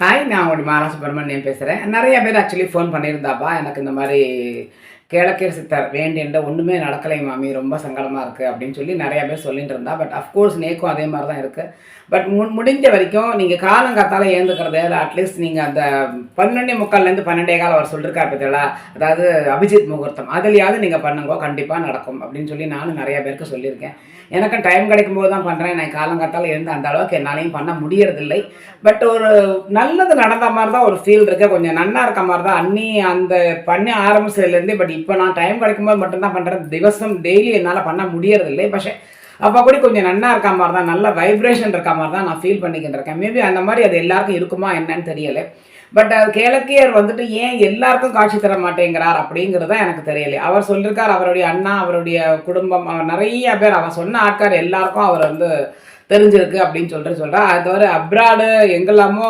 Hi நான் உங்களுடைய மாலா சுப்பிரமணியம் பேசுகிறேன் நிறைய பேர் ஆக்சுவலி ஃபோன் பண்ணியிருந்தாப்பா. எனக்கு இந்த மாதிரி கிழக்கே சித்தர் வேண்டின்ற ஒன்றுமே நடக்கலை மாமி ரொம்ப சங்கடமாக இருக்குது அப்படின்னு சொல்லி நிறையா பேர் சொல்லிட்டு இருந்தா. பட் அஃப்கோர்ஸ் நேக்கும் அதே மாதிரி தான் இருக்குது பட் மு முடிஞ்ச வரைக்கும் நீங்கள் காலங்காத்தால ஏந்துக்கிறது அட்லீஸ்ட் நீங்கள் அந்த பன்னெண்டே முக்கால்லேருந்து பன்னெண்டே காலம் அவர் சொல்லியிருக்காரு பார்த்தீங்களா அதாவது அபிஜித் முகூர்த்தம். அதுலையாவது நீங்கள் பண்ணுங்க கண்டிப்பாக நடக்கும் அப்படின்னு சொல்லி நானும் நிறையா பேருக்கு சொல்லியிருக்கேன். எனக்கும் டைம் கிடைக்கும் போது தான் பண்ணுறேன் நான் காலங்காத்தால இருந்து அந்த அளவுக்கு என்னாலையும் பண்ண முடியறதில்லை. பட் ஒரு நல்லது நடந்த மாதிரி தான் ஒரு ஃபீல் இருக்குது கொஞ்சம் நன்னா இருக்க மாதிரி தான் அன்னி அந்த பண்ணி ஆரம்பிச்சதுலேருந்து பட் இப்போ நான் டைம் கிடைக்கும்போது மட்டும்தான் பண்ணுறேன் திவசம் டெய்லி என்னால் பண்ண முடியறதில்லை. பஷே அப்போ கூட கொஞ்சம் நன்னா இருக்க மாதிரி தான் நல்ல வைப்ரேஷன் இருக்க மாதிரி தான் நான் ஃபீல் பண்ணிக்கிட்டு இருக்கேன். மேபி அந்த மாதிரி அது எல்லாருக்கும் இருக்குமா என்னன்னு தெரியலை. பட் கேளக்கியர் வந்துட்டு ஏன் எல்லாருக்கும் காட்சி தர மாட்டேங்கிறார் அப்படிங்கிறது தான் எனக்கு தெரியலை. அவர் சொல்லியிருக்கார் அவருடைய அண்ணா அவருடைய குடும்பம் அவர் நிறைய பேர் அவர் சொன்ன ஆட்கார் எல்லாருக்கும் அவர் வந்து தெரிஞ்சிருக்கு அப்படின்னு சொல்லிட்டு சொல்கிறார் அது தவிர அப்ராடு எங்கெல்லாமோ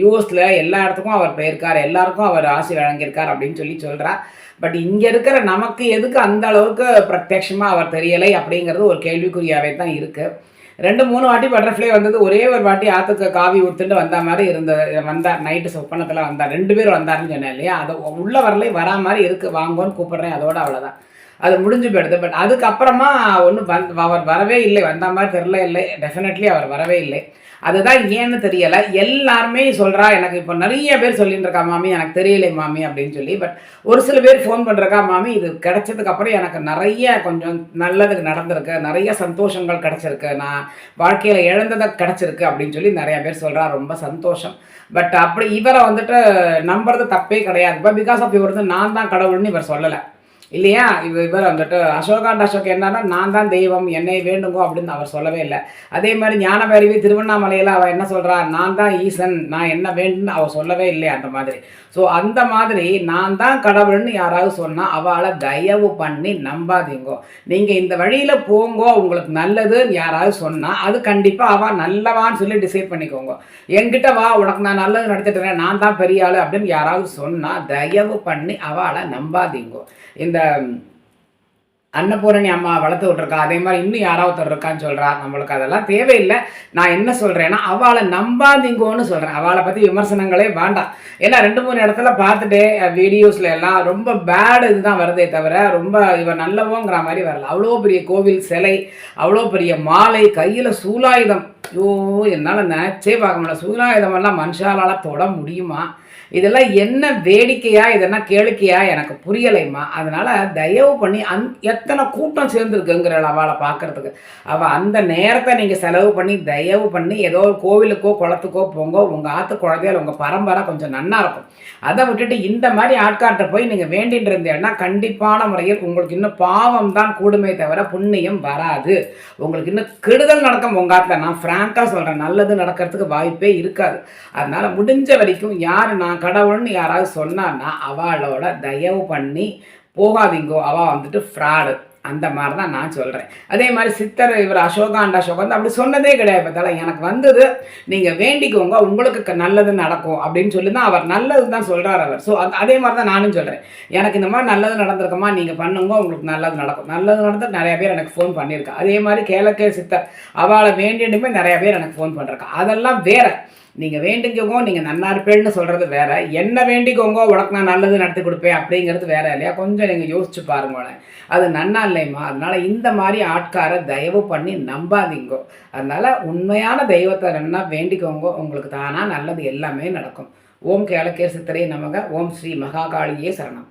யூஎஸில் எல்லா இடத்துக்கும் அவர் போயிருக்கார். எல்லாருக்கும் அவர் ஆசி வழங்கியிருக்கார் அப்படின்னு சொல்லி சொல்கிறார் பட் இங்கே இருக்கிற நமக்கு எதுக்கு அந்த அளவுக்கு பிரத்யட்சமாக அவர் தெரியலை அப்படிங்கிறது ஒரு கேள்விக்குறியாகவே தான் இருக்குது ரெண்டு மூணு வாட்டி பட்டர்ஃப்ளை வந்தது. ஒரே ஒரு வாட்டி ஆற்றுக்கு காவி ஊற்றுட்டு வந்த மாதிரி இருந்தது வந்தார் நைட்டு சொப்பனத்தில் வந்தார் ரெண்டு பேர் வந்தாருன்னு சொன்னேன் இல்லையா? அதை உள்ள வரலை வரா மாதிரி இருக்குது வாங்கோன்னு கூப்பிட்றேன். அதோட அவ்வளோதான் அது முடிஞ்சு போயிடுது. பட் அதுக்கப்புறமா ஒன்றும் வந் அவர் வரவே இல்லை. வந்த மாதிரி தெரில இல்லை. டெஃபினெட்லி அவர் வரவே இல்லை. அதுதான் ஏன்னு தெரியலை. எல்லாருமே சொல்கிறா எனக்கு இப்போ நிறைய பேர் சொல்லிட்டு இருக்கா மாமி. எனக்கு தெரியலை மாமி அப்படின்னு சொல்லி. பட் ஒரு சில பேர் ஃபோன் பண்ணுறக்கா மாமி இது கிடைச்சதுக்கப்புறம் எனக்கு நிறைய கொஞ்சம் நல்லது நடந்திருக்கு. நிறைய சந்தோஷங்கள் கிடச்சிருக்கு. நான் வாழ்க்கையில் இழந்ததை கிடச்சிருக்கு அப்படின்னு சொல்லி நிறைய பேர் சொல்கிறா ரொம்ப சந்தோஷம். பட் அப்படி இவரை வந்துட்டு நம்புறது தப்பே கிடையாது. பிகாஸ் ஆஃப் இவர் வந்து நான் தான் கடவுள்னு இவர் சொல்லலை. இல்லையா? இவர் இவர் வந்துட்டு அசோகாண்ட் அசோக் என்னன்னா நான் தான் தெய்வம் என்னை வேண்டுங்கோ அப்படின்னு அவர் சொல்லவே இல்லை. அதே மாதிரி ஞானபைரவி திருவண்ணாமலையில் அவள் என்ன சொல்கிறா நான் தான் ஈசன் நான் என்ன வேண்டும்னு அவள் சொல்லவே இல்லை அந்த மாதிரி. ஸோ அந்த மாதிரி நான் தான் கடவுள்னு யாராவது சொன்னால் அவளை தயவு பண்ணி நம்பாதீங்கோ. நீங்கள் இந்த வழியில் போங்கோ உங்களுக்கு நல்லதுன்னு யாராவது சொன்னால் அது கண்டிப்பாக அவள் நல்லவான்னு சொல்லி டிசைட் பண்ணிக்கோங்க. என்கிட்ட வா உனக்கு நான் நல்லது நடத்திட்டுறேன் நான் தான் பெரிய ஆள் அப்படின்னு யாராவது சொன்னால் தயவு பண்ணி அவளை நம்பாதீங்கோ. இந்த இந்த அன்னபூரணி அம்மா வளர்த்து விட்ருக்கா அதே மாதிரி இன்னும் யாராவது இருக்கான்னு சொல்கிறா நம்மளுக்கு அதெல்லாம் தேவையில்லை. நான் என்ன சொல்கிறேன்னா அவளை நம்பாதீங்கோன்னு சொல்கிறேன் அவளை பற்றி விமர்சனங்களே வேண்டாம். ஏன்னா ரெண்டு மூணு இடத்துல பார்த்துட்டே வீடியோஸில் எல்லாம் ரொம்ப பேடு இதுதான் வருதே தவிர ரொம்ப இவன் நல்லவோங்கிற மாதிரி வரல. அவ்வளோ பெரிய கோவில் சிலை அவ்வளோ பெரிய மாலை கையில் சூலாயுதம். ஐயோ என்னால் நினச்சே பார்க்க முடியல. சூலாயுதமெல்லாம் மனுஷாலால் தொட முடியுமா? இதெல்லாம் என்ன வேடிக்கையா இதெல்லாம் கேளிக்கையா எனக்கு புரியலைம்மா. அதனால தயவு பண்ணி அந் எத்தனை கூட்டம் சேர்ந்துருக்குங்கிற அவளை பார்க்குறதுக்கு. அவள் அந்த நேரத்தை நீங்கள் செலவு பண்ணி தயவு பண்ணி ஏதோ ஒரு கோவிலுக்கோ குளத்துக்கோ போங்கோ உங்கள் ஆற்று குழந்தையால் உங்கள் பரம்பரை கொஞ்சம் நன்னா இருக்கும். அதை விட்டுட்டு இந்த மாதிரி ஆட்காட்ட போய் நீங்கள் வேண்டிட்டு இருந்தேன்னா கண்டிப்பான முறையில் உங்களுக்கு இன்னும் பாவம் தான் கூடுமே தவிர புண்ணியம் வராது. உங்களுக்கு இன்னும் கெடுதல் நடக்கும் உங்கள் ஆற்றுல நான் ஃப்ராங்காக சொல்கிறேன் நல்லது நடக்கிறதுக்கு வாய்ப்பே இருக்காது. அதனால் முடிஞ்ச வரைக்கும் யார் நான் கடவுள்னு யாராவது சொன்னான்னா அவளோட தயவு பண்ணி போகாதீங்கோ. அவள் வந்துட்டு ஃப்ராடு அந்த மாதிரி தான் நான் சொல்கிறேன் அதே மாதிரி சித்தர் இவர் அசோகாண்டா அசோக் வந்து அப்படி சொன்னதே கிடையாது. பார்த்தாலும் எனக்கு வந்தது நீங்கள் வேண்டிக்கோங்க உங்களுக்கு க- நல்லது நடக்கும் அப்படின்னு சொல்லி தான் அவர் நல்லது தான் சொல்கிறார் அவர் ஸோ அதே மாதிரி தான் நானும் சொல்கிறேன் எனக்கு இந்த மாதிரி நல்லது நடந்திருக்கமா நீங்கள் பண்ணுங்க உங்களுக்கு நல்லது நடக்கும். நல்லது நடந்து நிறைய பேர் எனக்கு ஃபோன் பண்ணியிருக்கா. அதே மாதிரி கேளக்கே சித்தர் அவளை வேண்டிட்டுமே நிறைய பேர் எனக்கு ஃபோன் பண்ணிருக்கா அதெல்லாம் வேறு. நீங்கள் வேண்டிக்கோங்க நீங்கள் நன்னா இருப்பேன்னு சொல்கிறது வேற. என்ன வேண்டிக்கோங்க உனக்கு நான் நல்லது நடத்தி கொடுப்பேன் அப்படிங்கிறது வேற இல்லையா? கொஞ்சம் நீங்கள் யோசிச்சு பாருங்களேன். அது நன்னா இல்லைம்மா. அதனால் இந்த மாதிரி ஆட்காரை தயவு பண்ணி நம்பாதீங்கோ. அதனால் உண்மையான தெய்வத்தை நன்னா வேண்டிக்கோங்க. உங்களுக்கு தானா நல்லது எல்லாமே நடக்கும். ஓம் கேளக்கே சித்தரே நமக. ஓம் ஸ்ரீ மகாகாளியே சரணம்.